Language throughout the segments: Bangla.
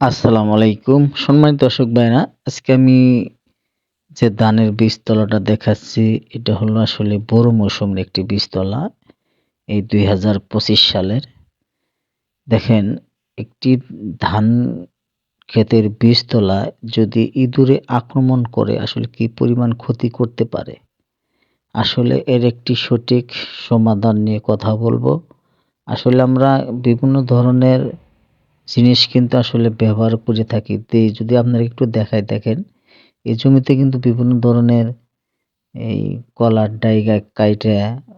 আসসালামু আলাইকুম। সম্মানিত দর্শক ভাইরা আজকে আমি যে ধানের বীজতলাটা দেখাচ্ছি, এটা হলো আসলে বড় মৌসুমের একটি বীজতলা, এই দুই হাজার পঁচিশ সালের। দেখেন, একটি ধান ক্ষেতের বীজতলা যদি ইঁদুরে আক্রমণ করে, আসলে কি পরিমাণ ক্ষতি করতে পারে? আসলে এর একটি সঠিক সমাধান নিয়ে কথা বলব। আসলে আমরা বিভিন্ন ধরনের জিনিস কিন্তু আসলে ব্যবহার করে থাকি। যদি আপনারা একটু দেখায় দেখেন এই জমিতে কিন্তু বিভিন্ন ধরনের এই কলার ডাইগা কাইটে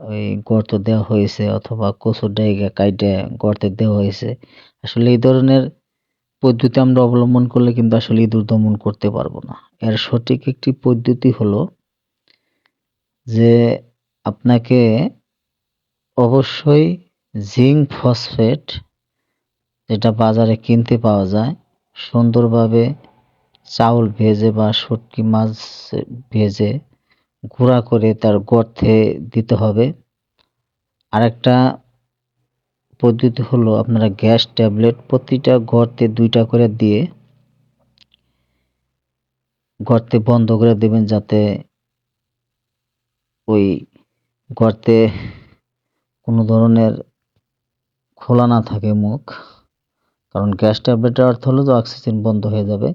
ওই গর্ত দেওয়া হয়েছে অথবা কচুর ডাইগা কাইটে গর্তে দেওয়া হয়েছে। আসলে এই ধরনের পদ্ধতি আমরা অবলম্বন করলে কিন্তু আসলে ইঁদুর দমন করতে পারব না। এর সঠিক একটি পদ্ধতি হলো যে আপনাকে অবশ্যই জিঙ্ক ফসফেট যেটা বাজারে কিনতে পাওয়া যায়, সুন্দরভাবে চাউল ভেজে বা শুটকি মাছ ভেজে গুঁড়া করে তার গর্তে দিতে হবে। আরেকটা পদ্ধতি হলো আপনারা গ্যাস ট্যাবলেট প্রতিটা গর্তে দুইটা করে দিয়ে গর্তে বন্ধ করে দেবেন যাতে ওই গর্তে কোনো ধরনের খোলা না থাকে মুখ। কারণ গ্যাস ট্যাবলেটের অর্থ হলো যে অক্সিজেন বন্ধ হয়ে যাবে।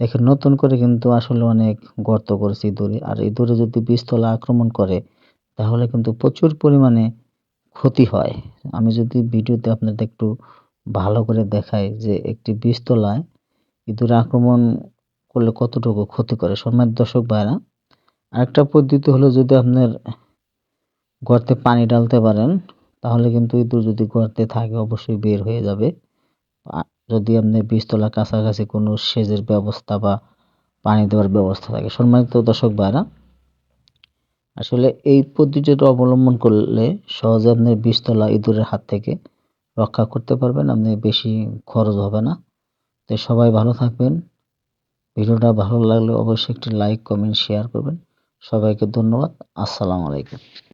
দেখেন, নতুন করে কিন্তু আসলে অনেক গর্ত করেছে ইঁদুরে আর ইঁদুরে যদি বীজতলা আক্রমণ করে, তাহলে কিন্তু প্রচুর পরিমাণে ক্ষতি হয়। আমি যদি ভিডিওতে আপনাদের একটু ভালো করে দেখাই যে একটি বীজতলায় ইঁদুর আক্রমণ করলে কতটুকু ক্ষতি করে। সম্মানিত দর্শক ভাইরা, আরেকটা পদ্ধতি হলো যদি আপনার গর্তে পানি ডালতে পারেন, তাহলে কিন্তু ইঁদুর যদি গর্তে থাকে, অবশ্যই বের হয়ে যাবে। যদি আপনি বীজতলার কাছাকাছি কোনো সেচের ব্যবস্থা বা পানি দেওয়ার ব্যবস্থা থাকে। সম্মানিত দর্শক ভাইরা, আসলে এই পদ্ধতিটা অবলম্বন করলে সহজে আপনি বীজতলা ইঁদুরের হাত থেকে রক্ষা করতে পারবেন, আপনি বেশি খরচ হবে না। তো সবাই ভালো থাকবেন। ভিডিওটা ভালো লাগলে অবশ্যই একটি লাইক, কমেন্ট, শেয়ার করবেন। সবাইকে ধন্যবাদ। আসসালামু আলাইকুম।